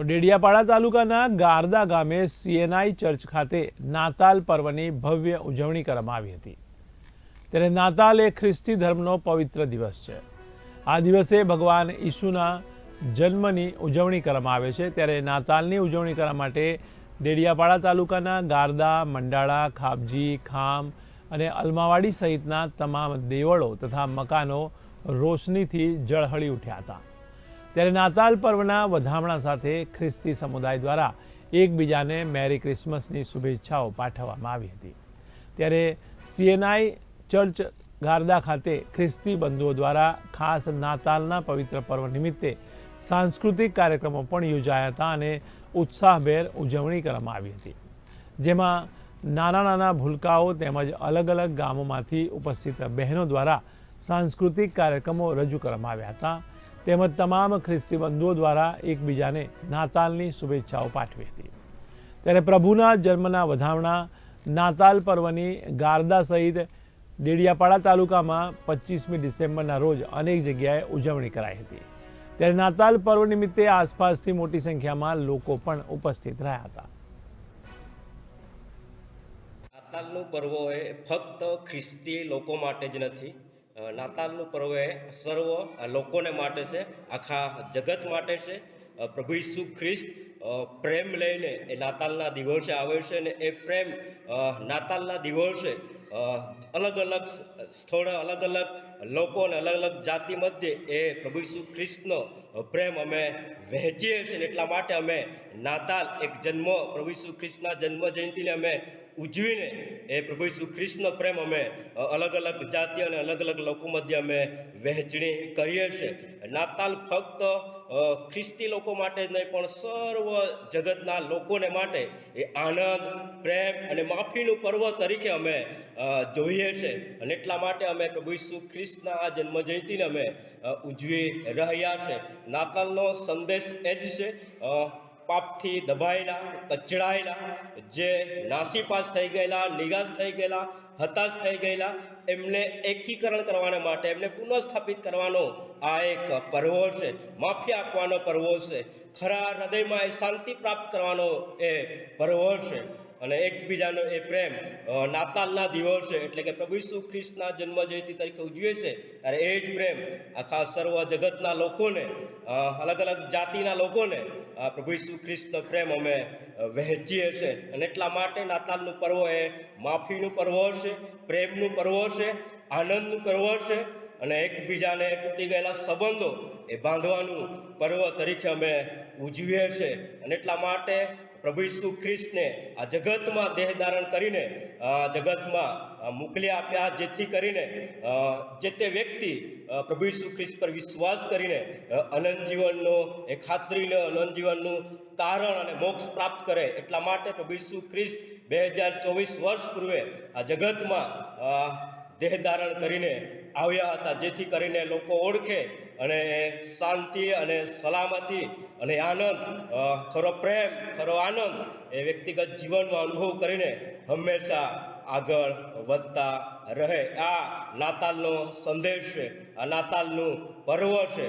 તો ડેડિયાપાડા તાલુકાના ગારદા ગામે સીએનઆઈ ચર્ચ ખાતે નાતાલ પર્વની ભવ્ય ઉજવણી કરવામાં આવી હતી. ત્યારે નાતાલ એ ખ્રિસ્તી ધર્મનો પવિત્ર દિવસ છે. આ દિવસે ભગવાન ઈસુના જન્મની ઉજવણી કરવામાં આવે છે. ત્યારે નાતાલની ઉજવણી કરવા માટે ડેડિયાપાડા તાલુકાના ગારદા, મંડાળા, ખાબજી, ખામ અને અલમાવાડી સહિતના તમામ દેવળો તથા મકાનો રોશનીથી જળહળી ઉઠ્યા હતા. ત્યારે નાતાલ પર્વના વધામણા સાથે ખ્રિસ્તી સમુદાય દ્વારા એકબીજાને મેરી ક્રિસમસની શુભેચ્છાઓ પાઠવવામાં આવી હતી. ત્યારે સીએનઆઈ ચર્ચ ગારદા ખાતે ખ્રિસ્તી બંધુઓ દ્વારા ખાસ નાતાલના પવિત્ર પર્વ નિમિત્તે સાંસ્કૃતિક કાર્યક્રમો પણ યોજાયા હતા અને ઉત્સાહભેર ઉજવણી કરવામાં આવી હતી. જેમાં નાના નાના ભૂલકાઓ તેમજ અલગ અલગ ગામોમાંથી ઉપસ્થિત બહેનો દ્વારા સાંસ્કૃતિક કાર્યક્રમો રજૂ કરવામાં આવ્યા હતા. તેમજ તમામ ખ્રિસ્તી બંધુઓ દ્વારા એકબીજાને નાતાલની શુભેચ્છાઓ પાઠવી હતી. ત્યારે પ્રભુના જન્મના વધામણા નાતાલ પર્વની ગારદા સહિત ડેડિયાપાડા તાલુકામાં પચીસમી ડિસેમ્બરના રોજ અનેક જગ્યાએ ઉજવણી કરાઈ હતી. ત્યારે નાતાલ પર્વ નિમિત્તે આસપાસથી મોટી સંખ્યામાં લોકો પણ ઉપસ્થિત રહ્યા હતા. નાતાલનું પર્વ એ ફક્ત ખ્રિસ્તી લોકો માટે જ નથી નાતાલનું પર્વ એ સર્વ લોકોને માટે છે, આખા જગત માટે છે. પ્રભુ ઈસુ ખ્રિસ્ત પ્રેમ લઈને એ નાતાલના દિવસે આવે છે અને એ પ્રેમ નાતાલના દિવસે અલગ અલગ સ્થળે, અલગ અલગ લોકો અને અલગ અલગ જાતિ મધ્યે એ પ્રભુ ઈસુ ખ્રિસ્તનો પ્રેમ અમે વહેંચીએ છીએ એટલા માટે અમે નાતાલ એક જન્મ, પ્રભુ ઈસુ ખ્રિસ્તના જન્મ જયંતિને અમે ઉજવીને એ પ્રભુ ઈસુ ખ્રિસ્તનો પ્રેમ અમે અલગ અલગ જાતિ અને અલગ અલગ લોકો મધ્ય અમે વહેંચણી કરીએ છીએ. નાતાલ ફક્ત ખ્રિસ્તી લોકો માટે જ નહીં, પણ સર્વ જગતના લોકોને માટે એ આનંદ, પ્રેમ અને માફીનું પર્વ તરીકે અમે જોઈએ છે અને એટલા માટે અમે પ્રભુ ઈસુ ખ્રિસ્તના આ જન્મ જયંતિને અમે ઉજવી રહ્યા છે નાતાલનો સંદેશ એ જ છે પાપથી દબાયેલા, કચડાયેલા, જે નાસીપાસ થઈ ગયેલા, નિરાશ થઈ ગયેલા, હતાશ થઈ ગયેલા, એમને એકીકરણ કરવાના માટે, એમને પુનઃસ્થાપિત કરવાનો આ એક પર્વ છે. માફી આપવાનો પર્વ છે. ખરા હૃદયમાં એ શાંતિ પ્રાપ્ત કરવાનો એ પર્વ છે. અને એકબીજાનો એ પ્રેમ નાતાલના દિવસે એટલે કે પ્રભુ ઈસુ ખ્રિસ્તના જન્મ જયંતિ તરીકે ઉજવે છે ત્યારે એ જ પ્રેમ આખા સર્વ જગતના લોકોને અલગ અલગ જાતિના લોકોને પ્રભુ ઈસુ ખ્રિસ્તનો પ્રેમ અમે વહેંચીએ છીએ. અને એટલા માટે નાતાલનું પર્વ એ માફીનું પર્વ છે પ્રેમનું પર્વ છે આનંદનું પર્વ છે અને એકબીજાને તૂટી ગયેલા સંબંધો એ બાંધવાનું પર્વ તરીકે અમે ઉજવીએ છીએ. અને એટલા માટે પ્રભુ ઈસુ ખ્રિસ્તને આ જગતમાં દેહ ધારણ કરીને જગતમાં મોકલી આપ્યા જેથી કરીને જે તે વ્યક્તિ પ્રભુ ઈસુ ખ્રિસ્ત પર વિશ્વાસ કરીને અનંત જીવનનો, એ ખાતરીને અનંત જીવનનું તારણ અને મોક્ષ પ્રાપ્ત કરે એટલા માટે પ્રભુ ઈસુ ખ્રિસ્ત બે હજાર ચોવીસ વર્ષ પૂર્વે આ જગતમાં દેહ ધારણ કરીને આવ્યા હતા, જેથી કરીને લોકો ઓળખે અને શાંતિ અને સલામતી અને આનંદ ખરો પ્રેમ, ખરો આનંદ એ વ્યક્તિગત જીવનમાં અનુભવ કરીને હંમેશા આગળ વધતા રહે. આ નાતાલનો સંદેશ છે, આ નાતાલનું પર્વ છે.